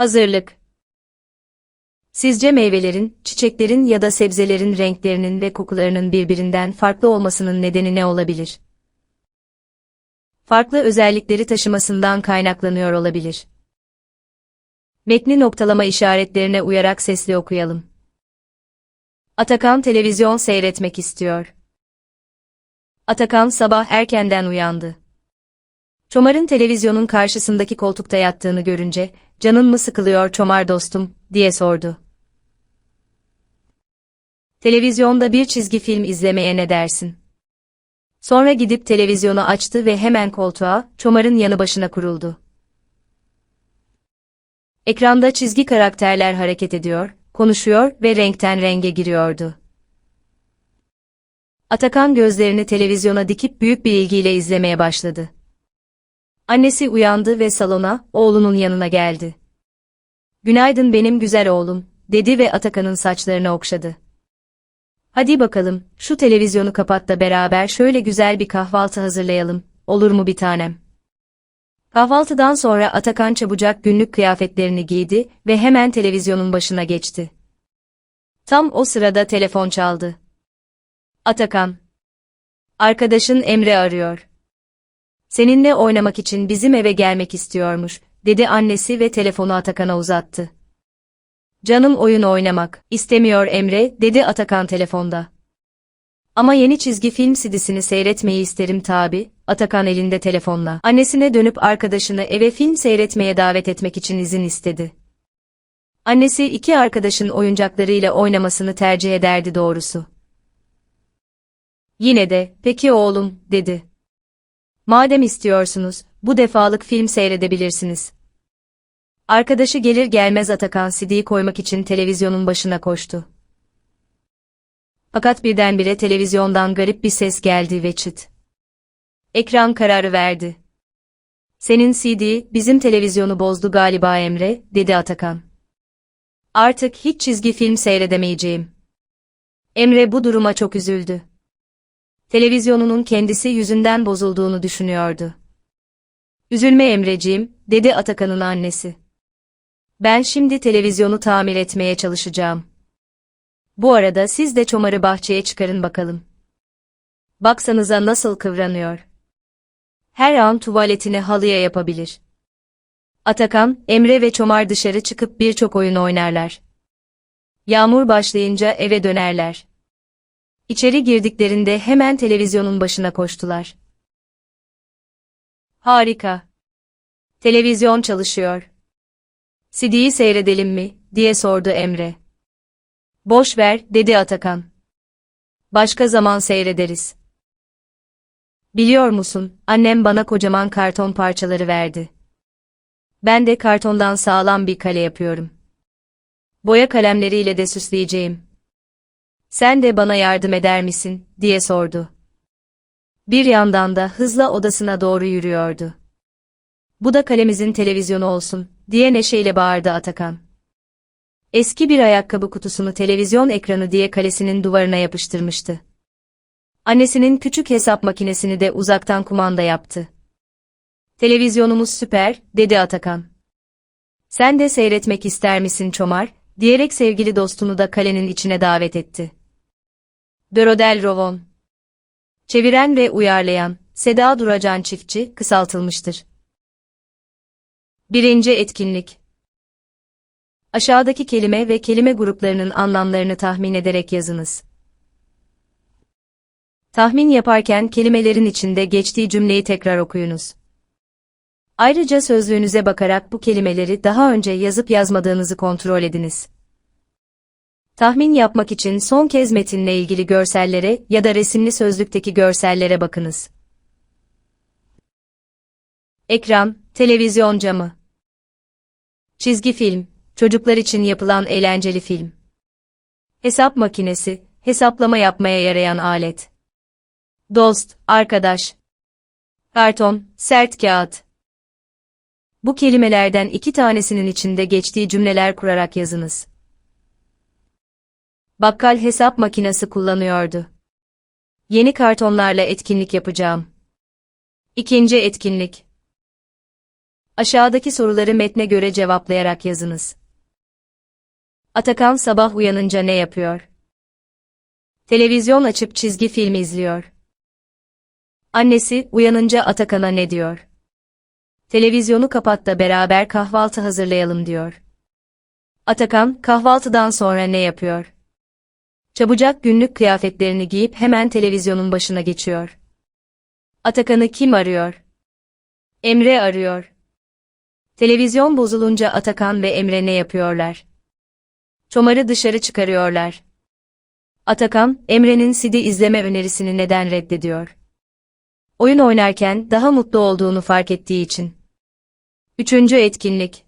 Hazırlık Sizce meyvelerin, çiçeklerin ya da sebzelerin renklerinin ve kokularının birbirinden farklı olmasının nedeni ne olabilir? Farklı özellikleri taşımasından kaynaklanıyor olabilir. Metni noktalama işaretlerine uyarak sesli okuyalım. Atakan televizyon seyretmek istiyor. Atakan sabah erkenden uyandı. Çomar'ın televizyonun karşısındaki koltukta yattığını görünce, canın mı sıkılıyor Çomar dostum, diye sordu. Televizyonda bir çizgi film izlemeye ne dersin? Sonra gidip televizyonu açtı ve hemen koltuğa, Çomar'ın yanı başına kuruldu. Ekranda çizgi karakterler hareket ediyor, konuşuyor ve renkten renge giriyordu. Atakan gözlerini televizyona dikip büyük bir ilgiyle izlemeye başladı. Annesi uyandı ve salona, oğlunun yanına geldi. Günaydın benim güzel oğlum, dedi ve Atakan'ın saçlarını okşadı. Hadi bakalım, şu televizyonu kapat da beraber şöyle güzel bir kahvaltı hazırlayalım, olur mu bir tanem? Kahvaltıdan sonra Atakan çabucak günlük kıyafetlerini giydi ve hemen televizyonun başına geçti. Tam o sırada telefon çaldı. Atakan. Arkadaşın Emre arıyor. Seninle oynamak için bizim eve gelmek istiyormuş, dedi annesi ve telefonu Atakan'a uzattı. Canım oyun oynamak, istemiyor Emre, dedi Atakan telefonda. Ama yeni çizgi film CD'sini seyretmeyi isterim tabi, Atakan elinde telefonla. Annesine dönüp arkadaşını eve film seyretmeye davet etmek için izin istedi. Annesi iki arkadaşın oyuncaklarıyla oynamasını tercih ederdi doğrusu. Yine de, peki oğlum, dedi. Madem istiyorsunuz, bu defalık film seyredebilirsiniz. Arkadaşı gelir gelmez Atakan CD'yi koymak için televizyonun başına koştu. Fakat birdenbire televizyondan garip bir ses geldi ve çıt. Ekran kararı verdi. Senin CD, bizim televizyonu bozdu galiba Emre, dedi Atakan. Artık hiç çizgi film seyredemeyeceğim. Emre bu duruma çok üzüldü. Televizyonunun kendisi yüzünden bozulduğunu düşünüyordu. Üzülme Emreciğim, dedi Atakan'ın annesi. Ben şimdi televizyonu tamir etmeye çalışacağım. Bu arada siz de çomarı bahçeye çıkarın bakalım. Baksanıza nasıl kıvranıyor. Her an tuvaletini halıya yapabilir. Atakan, Emre ve Çomar dışarı çıkıp birçok oyun oynarlar. Yağmur başlayınca eve dönerler. İçeri girdiklerinde hemen televizyonun başına koştular. Harika. Televizyon çalışıyor. CD'yi seyredelim mi, diye sordu Emre. Boş ver, dedi Atakan. Başka zaman seyrederiz. Biliyor musun, annem bana kocaman karton parçaları verdi. Ben de kartondan sağlam bir kale yapıyorum. Boya kalemleriyle de süsleyeceğim. Sen de bana yardım eder misin, diye sordu. Bir yandan da hızla odasına doğru yürüyordu. Bu da kalemizin televizyonu olsun, diye neşeyle bağırdı Atakan. Eski bir ayakkabı kutusunu televizyon ekranı diye kalesinin duvarına yapıştırmıştı. Annesinin küçük hesap makinesini de uzaktan kumanda yaptı. Televizyonumuz süper, dedi Atakan. Sen de seyretmek ister misin Çomar, diyerek sevgili dostunu da kalenin içine davet etti. Dörodel Rovon Çeviren ve uyarlayan, Seda Duracan Çiftçi, kısaltılmıştır. Birinci etkinlik Aşağıdaki kelime ve kelime gruplarının anlamlarını tahmin ederek yazınız. Tahmin yaparken kelimelerin içinde geçtiği cümleyi tekrar okuyunuz. Ayrıca sözlüğünüze bakarak bu kelimeleri daha önce yazıp yazmadığınızı kontrol ediniz. Tahmin yapmak için son kez metinle ilgili görsellere ya da resimli sözlükteki görsellere bakınız. Ekran, televizyon camı. Çizgi film, çocuklar için yapılan eğlenceli film. Hesap makinesi, hesaplama yapmaya yarayan alet. Dost, arkadaş. Karton, sert kağıt. Bu kelimelerden iki tanesinin içinde geçtiği cümleler kurarak yazınız. Bakkal hesap makinesi kullanıyordu. Yeni kartonlarla etkinlik yapacağım. İkinci etkinlik. Aşağıdaki soruları metne göre cevaplayarak yazınız. Atakan sabah uyanınca ne yapıyor? Televizyon açıp çizgi film izliyor. Annesi uyanınca Atakan'a ne diyor? Televizyonu kapat da beraber kahvaltı hazırlayalım diyor. Atakan kahvaltıdan sonra ne yapıyor? Çabucak günlük kıyafetlerini giyip hemen televizyonun başına geçiyor. Atakan'ı kim arıyor? Emre arıyor. Televizyon bozulunca Atakan ve Emre ne yapıyorlar? Çomarı dışarı çıkarıyorlar. Atakan, Emre'nin CD izleme önerisini neden reddediyor? Oyun oynarken daha mutlu olduğunu fark ettiği için. Üçüncü etkinlik.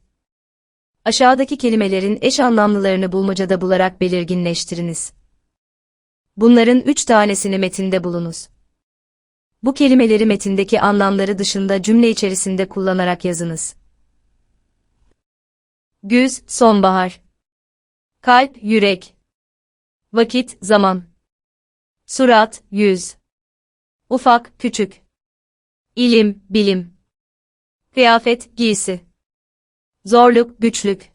Aşağıdaki kelimelerin eş anlamlılarını bulmacada bularak belirginleştiriniz. Bunların üç tanesini metinde bulunuz. Bu kelimeleri metindeki anlamları dışında cümle içerisinde kullanarak yazınız. Güz, sonbahar. Kalp, yürek. Vakit, zaman. Surat, yüz. Ufak, küçük. İlim, bilim. Kıyafet, giysi. Zorluk, güçlük.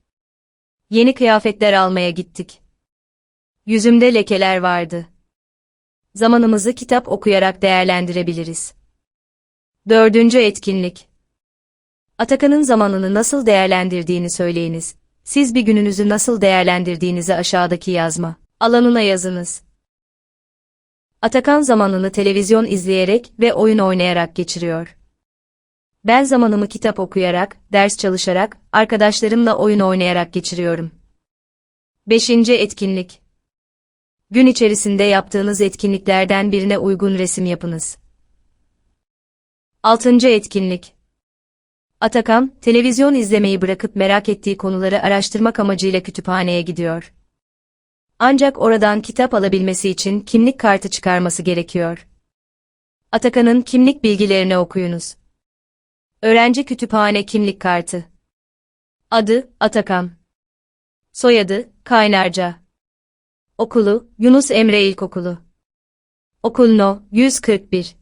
Yeni kıyafetler almaya gittik. Yüzümde lekeler vardı. Zamanımızı kitap okuyarak değerlendirebiliriz. Dördüncü etkinlik. Atakan'ın zamanını nasıl değerlendirdiğini söyleyiniz. Siz bir gününüzü nasıl değerlendirdiğinizi aşağıdaki yazma alanına yazınız. Atakan zamanını televizyon izleyerek ve oyun oynayarak geçiriyor. Ben zamanımı kitap okuyarak, ders çalışarak, arkadaşlarımla oyun oynayarak geçiriyorum. Beşinci etkinlik. Gün içerisinde yaptığınız etkinliklerden birine uygun resim yapınız. Altıncı etkinlik. Atakan, televizyon izlemeyi bırakıp merak ettiği konuları araştırmak amacıyla kütüphaneye gidiyor. Ancak oradan kitap alabilmesi için kimlik kartı çıkarması gerekiyor. Atakan'ın kimlik bilgilerini okuyunuz. Öğrenci kütüphane kimlik kartı. Adı, Atakan. Soyadı, Kaynarca. Okulu, Yunus Emre İlkokulu. Okul No, 141.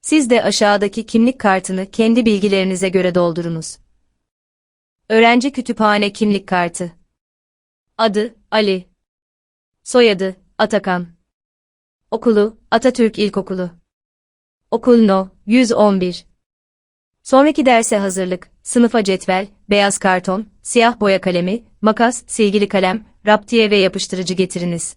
Siz de aşağıdaki kimlik kartını kendi bilgilerinize göre doldurunuz. Öğrenci kütüphane kimlik kartı. Adı, Ali. Soyadı, Atakan. Okulu, Atatürk İlkokulu. Okul No, 111. Sonraki derse hazırlık, sınıfa cetvel, beyaz karton, siyah boya kalemi, makas, silgili kalem, raptiye ve yapıştırıcı getiriniz.